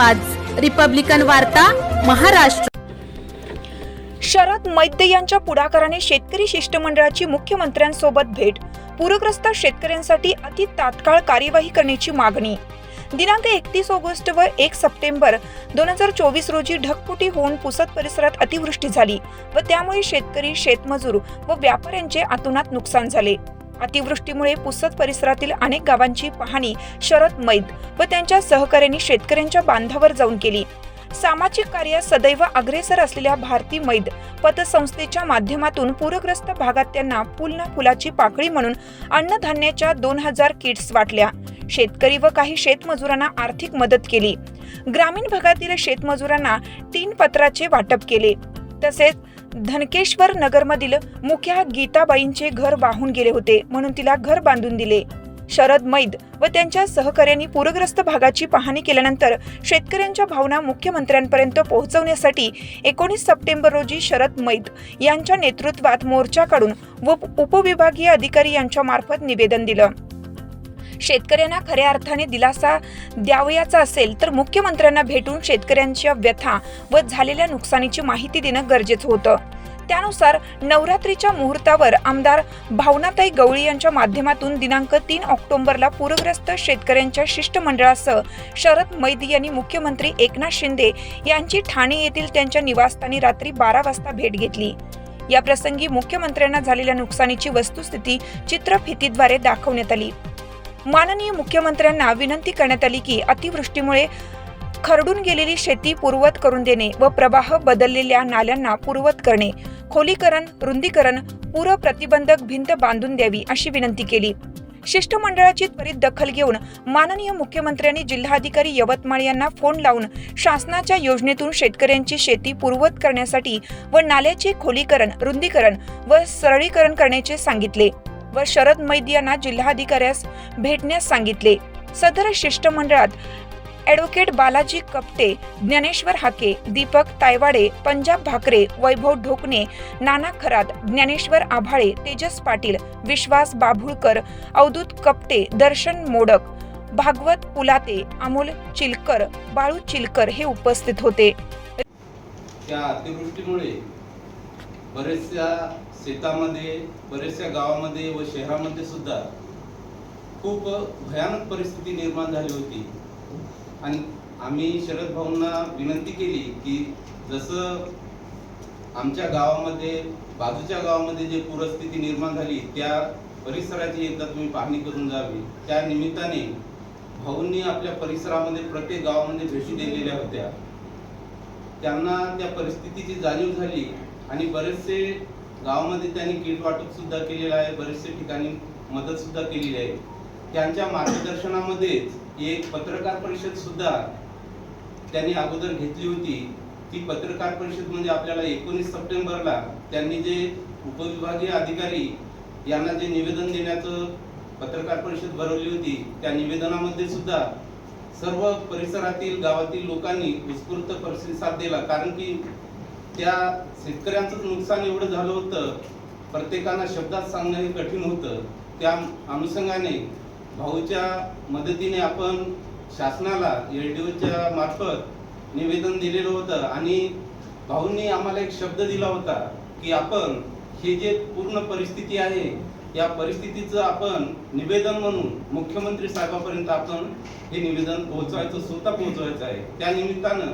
आवाज. रिपब्लिकन वार्ता महाराष्ट्र. शरद मैद्य यांच्या पुढाकाराने शेतकरी शिष्टमंडळाची मुख्यमंत्र्यांसोबत भेट. पूरग्रस्त शेतकऱ्यांसाठी अति तात्काळ कार्यवाही करण्याची मागणी. दिनांक एकतीस ऑगस्ट व एक सप्टेंबर दोन हजार चोवीस रोजी ढगफुटी होऊन पुसद परिसरात अतिवृष्टी झाली व त्यामुळे शेतकरी शेतमजूर व व्यापाऱ्यांचे अतोनात नुकसान झाले. अतिवृष्टीमुळे पुसद परिसरातील अनेक गावांची पाहणी शरद मैद व त्यांच्या सहकाऱ्यांनी शेतकऱ्यांच्या बांधावर जाऊन केली. सामाजिक कार्यात सदैव अग्रेसर असलेल्या भारती मैद पतसंस्थेच्या माध्यमातून पूरग्रस्त भागात त्यांना पुलना फुलाची पाकळी म्हणून अन्नधान्याच्या दोन हजार किट्स वाटल्या. शेतकरी व काही शेतमजुरांना आर्थिक मदत केली. ग्रामीण भागातील शेतमजुरांना तीन पत्राचे वाटप केले. तसेच धनकेश्वर नगरमधील मुख्या गीताबाईंचे घर वाहून गेले होते म्हणून तिला घर बांधून दिले. शरद मैद व त्यांच्या सहकाऱ्यांनी पूरग्रस्त भागाची पाहणी केल्यानंतर शेतकऱ्यांच्या भावना मुख्यमंत्र्यांपर्यंत पोहोचवण्यासाठी एकोणीस सप्टेंबर रोजी शरद मैद यांच्या नेतृत्वात मोर्चा काढून व उपविभागीय अधिकारी यांच्या मार्फत निवेदन दिलं. शेतकऱ्यांना खऱ्या अर्थाने दिलासा द्यावयाचा असेल तर मुख्यमंत्र्यांना भेटून शेतकऱ्यांच्या व्यथा व झालेल्या नुकसानीची माहिती देणं गरजेचं होतं. त्यानुसार नवरात्रीच्या मुहूर्तावर आमदार भावनाताई गवळी यांच्या माध्यमातून दिनांक तीन ऑक्टोबरला पूरग्रस्त शेतकऱ्यांच्या शिष्टमंडळासह शरद मैदी यांनी मुख्यमंत्री एकनाथ शिंदे यांची ठाणे येथील त्यांच्या निवासस्थानी रात्री बारा वाजता भेट घेतली. या प्रसंगी मुख्यमंत्र्यांना झालेल्या नुकसानीची वस्तुस्थिती चित्रफितीद्वारे दाखवण्यात आली. माननीय मुख्यमंत्र्यांना विनंती करण्यात आली की अतिवृष्टीमुळे खरडून गेलेली शेती पूर्वत करून देणे व प्रवाह बदललेल्या नाल्यांना पूर्वत करणे खोलीकरण रुंदीकरण पूर प्रतिबंधक भिंत बांधून द्यावी अशी विनंती केली. शिष्टमंडळाची त्वरित दखल घेऊन माननीय मुख्यमंत्र्यांनी जिल्हाधिकारी यवतमाळ यांना फोन लावून शासनाच्या योजनेतून शेतकऱ्यांची शेती पूर्वत करण्यासाठी व नाल्याचे खोलीकरण रुंदीकरण व सरळीकरण करण्याचे सांगितले. व शरद मैद यांना जिल्हाधिकाऱ्यास भेटण्यास सांगितले. सदर शिष्टमंडळात ॲडव्होकेट बालाजी कपटे ज्ञानेश्वर हाके दीपक तायवाडे पंजाब भाकरे वैभव ढोकणे नाना खरात ज्ञानेश्वर आभाळे तेजस पाटील विश्वास बाभुळकर अवधूत कपटे दर्शन मोडक भागवत पुलाते अमोल चिलकर बाळू चिलकर हे उपस्थित होते. त्या अतिवृष्टीमुळे बरेचशा शेतामध्ये बऱ्याचशा गावामध्ये व शहरामध्ये सुद्धा खूप भयानक परिस्थिती निर्माण झाली होती. आणि आम्ही शरद भाऊंना विनंती केली की जसं आमच्या गावामध्ये बाजूच्या गावामध्ये जे पूरस्थिती निर्माण झाली त्या परिसराची एकदा तुम्ही पाहणी करून जावी त्या निमित्ताने भाऊंनी आपल्या परिसरामध्ये प्रत्येक गावामध्ये भेटी दिलेल्या होत्या. त्यांना त्या परिस्थितीची जाणीव झाली आणि बरेचसे गावामध्ये त्यांनी किट वाटप सुद्धा केलेलं आहे बरेचसे ठिकाणी मदत सुद्धा केलेली आहे. त्यांच्या मार्गदर्शनामध्येच एक पत्रकार परिषद सुद्धा त्यांनी अगोदर घेतली होती. ती पत्रकार परिषद म्हणजे आपल्याला एकोणीस सप्टेंबरला त्यांनी जे उपविभागीय अधिकारी यांना जे निवेदन देण्याचं पत्रकार परिषद भरवली होती त्या निवेदनामध्ये सुद्धा सर्व परिसरातील गावातील लोकांनी उत्स्फूर्त प्रतिसाद दिला. कारण की त्या शेतकऱ्यांचंच नुकसान एवढं झालं होतं प्रत्येकानं शब्दात सांगणं हे कठीण होतं. त्या अनुषंगाने भाऊच्या मदतीने आपण शासनाला एल डी ओच्या मार्फत निवेदन दिलेलं होतं आणि भाऊंनी आम्हाला एक शब्द दिला होता की आपण हे जे पूर्ण परिस्थिती आहे या परिस्थितीचं आपण निवेदन म्हणून मुख्यमंत्री साहेबापर्यंत आपण हे निवेदन पोहोचवायचं स्वतः पोहोचवायचं आहे. त्या निमित्तानं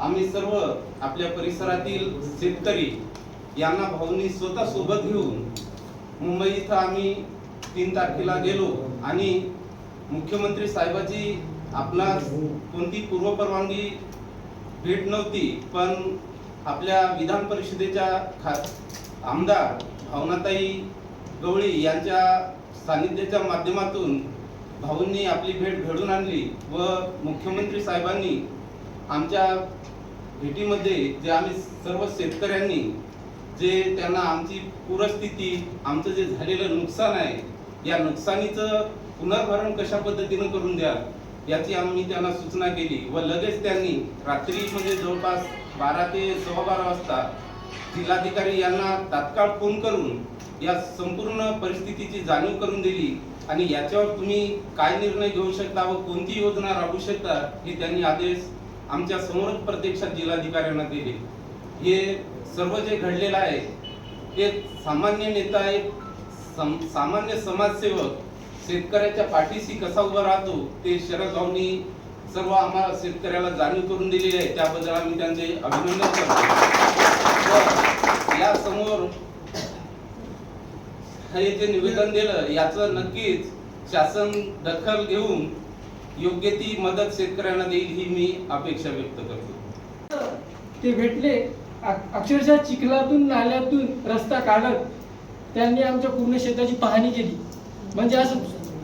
आम्ही सर्व आपल्या परिसरातील शेतकरी यांना भाऊंनी स्वतः सोबत घेऊन मुंबई इथं आम्ही तीन तारखेला गेलो आणि मुख्यमंत्री साहेबाची आपला कोणती पूर्वपरवानगी भेट नव्हती पण आपल्या विधान परिषदेच्या खा आमदार भावनाताई गवळी यांच्या सानिध्याच्या माध्यमातून भाऊंनी आपली भेट घडून आणली व मुख्यमंत्री साहेबांनी आमच्या भेटीमध्ये जे आम्ही सर्व शेतकऱ्यांनी जे त्यांना आमची पूरस्थिती आमचं जे झालेलं नुकसान आहे या नुकसानीचं पुनर्भरण कशा पद्धतीनं करून द्या याची आम्ही त्यांना सूचना केली व लगेच त्यांनी रात्री म्हणजे जवळपास बारा ते सव्वा बारा वाजता जिल्हाधिकारी यांना तात्काळ फोन करून या संपूर्ण परिस्थितीची जाणीव करून दिली आणि याच्यावर तुम्ही काय निर्णय घेऊ शकता व कोणती योजना राबवू शकता हे त्यांनी आदेश आमच्या समोरच प्रत्यक्षात जिल्हाधिकाऱ्यांना दिले. हे सर्व जे घडलेलं आहे ते सामान्य नेता एक सम- सामान्य समाजसेवक शेतकऱ्याच्या पाठीशी कसा उभा राहतो ते शरद भाऊनी सर्व आम्हाला शेतकऱ्याला जाणीव करून दिलेली आहे. त्याबद्दल आम्ही त्यांचे अभिनंदन करतो. या समोर हे जे निवेदन दिलं याचं नक्कीच शासन दखल घेऊन योग्य ती मदत शेतकऱ्यांना देईल ही मी अपेक्षा व्यक्त करतो. ते भेटले. अक्षरशः चिखलातून नाल्यातून रस्ता काढत त्यांनी आमच्या पूर्ण शेताची पाहणी केली. म्हणजे असं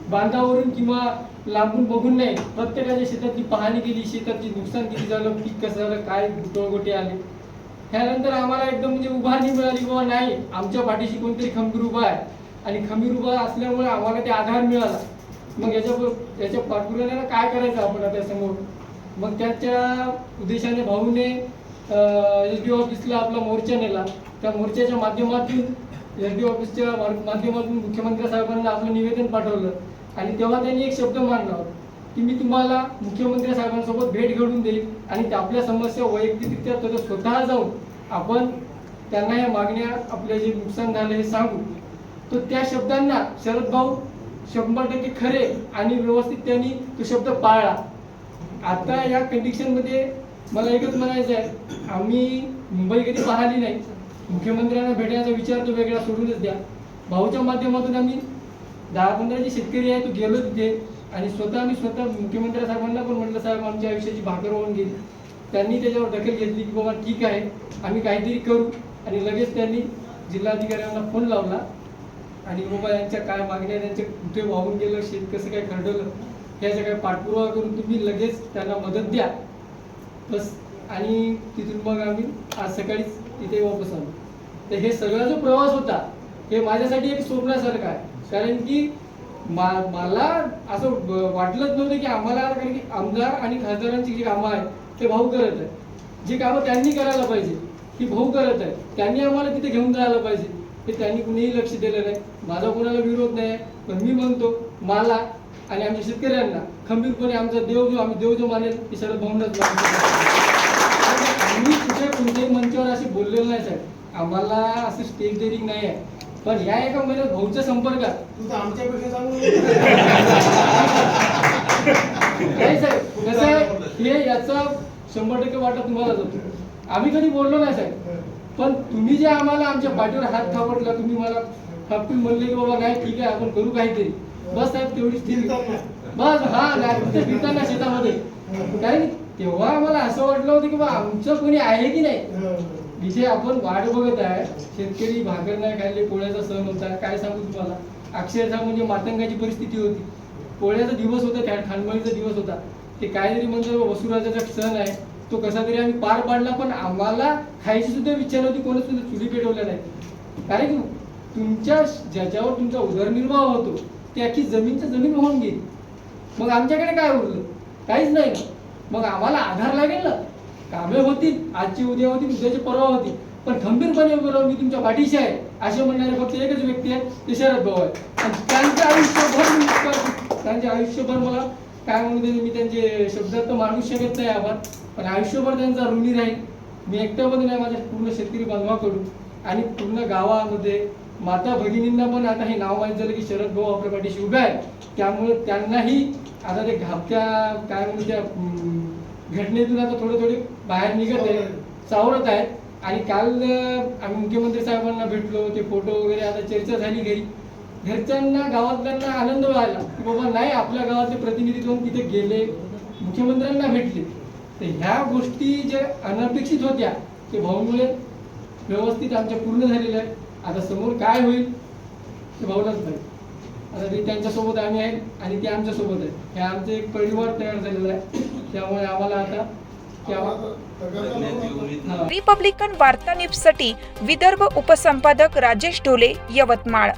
बांधावरून किंवा लांबून बघून नाही प्रत्येकाच्या शेतातली पाहणी केली शेताची नुकसान किती झालं पीक कसं झालं काय गोटे आले. त्यानंतर आम्हाला एकदम म्हणजे उभारणी मिळाली बाबा नाही आमच्या पाठीशी कोणतरी खंबीर उभा आहे. आणि खंबीर उभा असल्यामुळे आम्हाला ते आधार मिळाला. मग याच्या याच्या पाठपुराव्याला काय करायचं आपण आता समोर मग त्याच्या उद्देशाने भाऊने एस डी ऑफिसला आपला मोर्चा नेला. त्या मोर्चाच्या माध्यमातून एस डी ऑफिसच्या मा- माध्यमातून मुख्यमंत्री साहेबांना आपलं निवेदन पाठवलं. आणि तेव्हा त्यांनी एक शब्द मांडला होता की मी तुम्हाला मुख्यमंत्री साहेबांसोबत भेट घडून देईल आणि त्या आपल्या समस्या वैयक्तिकरित्या तर स्वतः जाऊन आपण त्यांना या मागण्या आपल्या जे नुकसान झालं हे सांगू. तर त्या शब्दांना शरद भाऊ शंभर टक्के खरे आणि व्यवस्थित त्यांनी तो शब्द पाळला. आता या कंडिशनमध्ये मला एकच म्हणायचं आहे. आम्ही मुंबई कधी पाहिली नाही. मुख्यमंत्र्यांना भेटण्याचा विचार तो वेगळा सोडूनच द्या. भाऊच्या माध्यमातून आम्ही दहा पंधरा जे शेतकरी आहे तो गेलो तिथे. आणि स्वतः मी स्वतः मुख्यमंत्री साहेबांना पण म्हटलं साहेब आमच्या आयुष्याची भाकर होऊन गेली. त्यांनी त्याच्यावर दखल घेतली की बाबा ठीक आहे आम्ही काहीतरी करू. आणि लगेच त्यांनी जिल्हाधिकाऱ्यांना फोन लावला. आणि बाबा यांच्या काय मागण्या त्यांचे कुठे वाहून गेलं शेत कसं काय खरडलं याचा काय पाठपुरावा करून तुम्ही लगेच त्यांना मदत द्या. बस. आणि तिथून मग आम्ही आज सकाळीच तिथे वापस आलो. तर हे सगळा जो प्रवास होता हे माझ्यासाठी एक स्वप्नासारखं आहे. कारण की मा मला असं ब- वाटलंच नव्हतं की आम्हाला कारण की आमदार आणि खासदारांची जी कामं आहेत ते भाऊ करत आहेत. जी कामं त्यांनी करायला पाहिजे ती भाऊ करत आहेत. त्यांनी आम्हाला तिथे घेऊन जायला पाहिजे. ते त्यांनी कुणीही लक्ष दिलं नाही. माझा कोणाला विरोध नाही. पण मी म्हणतो मला आणि आमच्या शेतकऱ्यांना खंबीरपणे आमचा देव जो आम्ही देव जो मानेल ते शरद मानतो. आम्ही कुठे कोणत्याही मंचावर असे बोललेलो नाही साहेब. आम्हाला असं स्टेज डेअरिंग नाही आहे. पण या एका महिन्यात भाऊच्या संपर्कात. आमच्यापेक्षा नाही साहेब. कसं आहे हे याचा शंभर टक्के वाटा तुम्हाला जातो. आम्ही कधी बोललो नाही साहेब. पण तुम्ही जे आम्हाला आमच्या पाठीवर हात थापटला तुम्ही मला थापटून म्हणले की बाबा नाही ठीक आहे आपण करू काहीतरी. बस साहेब तेवढीच ठीक. बस हा नाही फिरताना शेतामध्ये. कारण तेव्हा आम्हाला असं वाटलं होतं की बा आमचं कोणी आहे की नाही? इथे आपण वाट बघत आहे. शेतकरी भाकर नाही खाल्ले पोळ्याचा सण होता. काय सांगू तुम्हाला? अक्षरशः म्हणजे मातंगाची परिस्थिती होती. पोळ्याचा दिवस होता त्या ठाणबळीचा दिवस होता. ते काहीतरी म्हणजे वसुराजाचा सण आहे. तो कसा तरी आम्ही पार पाडला पण आम्हाला खायची सुद्धा विचार नव्हती कोणी सुद्धा चुली पेटवल्या नाही कारण की तुमच्या ज्याच्यावर तुमचा उदरनिर्वाह होतो त्याची अख्खी जमीनच्या जमीन होऊन गेली. मग आमच्याकडे काय उरलं? काहीच नाही ना. मग आम्हाला आधार लागेल ना? कामे होतील आजची उद्या होतील उद्याची परवा होती पण खंबीरपणे उभं राहून मी तुमच्या पाठीशी आहे असे म्हणणारे फक्त एकच व्यक्ती आहे ते शरद भाऊ आहे आणि त्यांचं आयुष्यभर त्यांचे आयुष्यभर मला काय म्हणू दे मी त्यांचे शब्दात तर मांडू शकत नाही आपण पण आयुष्यभर त्यांचा ऋणी राहील मी एकट्यामध्ये नाही माझ्या पूर्ण शेतकरी बांधवाकडून. आणि पूर्ण गावामध्ये माता भगिनींना पण आता हे नाव माहीत झालं की शरद भाऊ आपल्या पाठीशी उभे आहे त्यामुळे त्यांनाही आता ते घाबत्या काय म्हणू त्या घटनेतून आता थोडे थोडे बाहेर निघत आहे सावरत आहेत. आणि काल आम्ही मुख्यमंत्री साहेबांना भेटलो ते फोटो वगैरे आता चर्चा झाली घरी. घरच्यांना गावातल्यांना आनंद व्हायला की बाबा नाही आपल्या गावातले प्रतिनिधी जाऊन तिथे गेले मुख्यमंत्र्यांना भेटले. तर ह्या गोष्टी ज्या अनपेक्षित होत्या ते भाऊमुळे व्यवस्थित आमच्या पूर्ण झालेल्या आहेत. आता समोर काय होईल ते भाऊलाच नाही आता ते त्यांच्यासोबत आम्ही आहे आणि ते आमच्यासोबत आहे. हे आमचं एक परिवार तयार झालेला आहे. त्यामुळे आम्हाला आता रिपब्लिकन वार्ता न्यूजसाठी विदर्भ उपसंपादक राजेश ढोले यवतमाळ.